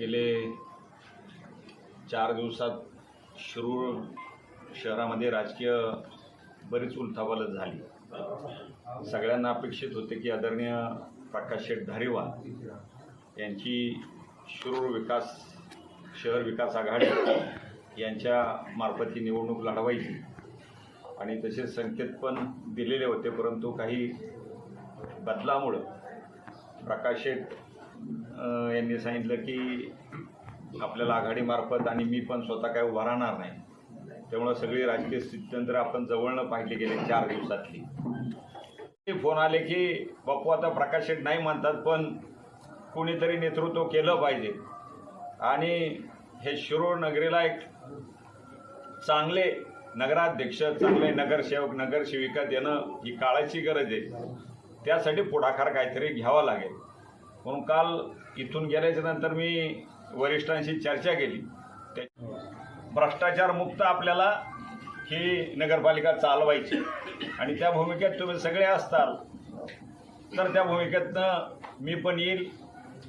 गेले चार दिवसात शिरूर शहरामध्ये राजकीय बरीच उलथापालथ झाली. सगळ्यांना अपेक्षित होते की आदरणीय प्रकाश शेठ धारीवाल यांची शिरूर विकास शहर विकास आघाडी यांच्या मार्फत ही निवडणूक लढवायची. आणि तसे संकेत पण दिलेले होते परंतु काही बदलामुळं प्रकाश शेठ यांनी सांगितलं की आपल्याला आघाडीमार्फत आणि मी पण स्वतः काय उभा राहणार नाही. त्यामुळं सगळी राजकीय स्थित्यंतर आपण जवळनं पाहिली गेले चार दिवसातली. फोन आले की बापू आता प्रकाश शेठ नाही म्हणतात पण कुणीतरी नेतृत्व केलं पाहिजे. आणि हे शिरोळ नगरीला एक चांगले नगराध्यक्ष चांगले नगरसेवक नगरसेविका देणं ही काळाची गरज आहे. त्यासाठी पुढाकार काहीतरी घ्यावा लागेल. म्हणून काल इथून गेल्याच्यानंतर मी वरिष्ठांशी चर्चा केली. ते भ्रष्टाचार मुक्त आपल्याला ही नगरपालिका चालवायची. आणि त्या भूमिकेत तुम्ही सगळे असताल तर त्या भूमिकेतनं मी पण येईल.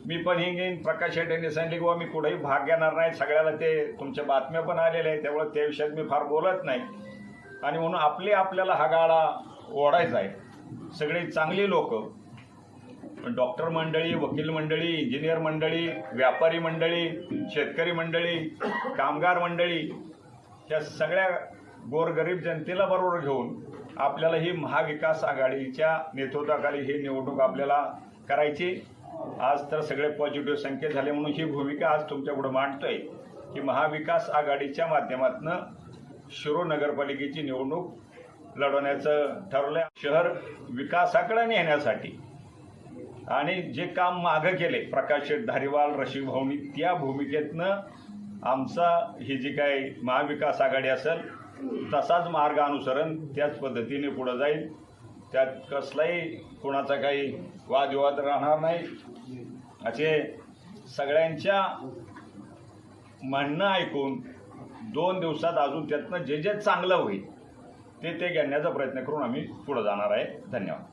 मी पण हे घेईन. प्रकाश शेट यांनी सांगितले की मी कुठेही भाग घेणार नाही. सगळ्याला ते तुमच्या बातम्या पण आलेल्या आहेत. त्यामुळे त्या विषयात मी फार बोलत नाही. आणि म्हणून आपले आपल्याला हा गाळा ओढायचा आहे. सगळी चांगली लोकं डॉक्टर मंडळी वकील मंडळी इंजिनियर मंडळी व्यापारी मंडळी शेतकरी मंडळी कामगार मंडळी या सगळ्या गोरगरीब जनतेला बरोबर घेऊन आपल्याला ही महाविकास आघाडीच्या नेतृत्वाखाली ही निवडणूक आपल्याला करायची. आज तर सगळे पॉझिटिव्ह संकेत झाले म्हणून ही भूमिका आज तुमच्यापुढे मांडतोय. की महाविकास आघाडीच्या माध्यमातून शिरो नगरपालिकेची निवडणूक लढवण्याचं ठरलंय. शहर विकासाकडे नेण्यासाठी आणि जे काम मागं केले प्रकाश शेठ धारीवाल रशीद भाऊनी त्या भूमिकेतनं आमचा ही जी काही महाविकास आघाडी असेल तसाच मार्ग अनुसरण त्याच पद्धतीने पुढं जाईल. त्यात कसलाही कोणाचा काही वादविवाद राहणार नाही. असे सगळ्यांच्या म्हणणं ऐकून दोन दिवसात अजून त्यातनं जे जे चांगलं होईल ते ते घेण्याचा प्रयत्न करून आम्ही पुढं जाणार आहे. धन्यवाद.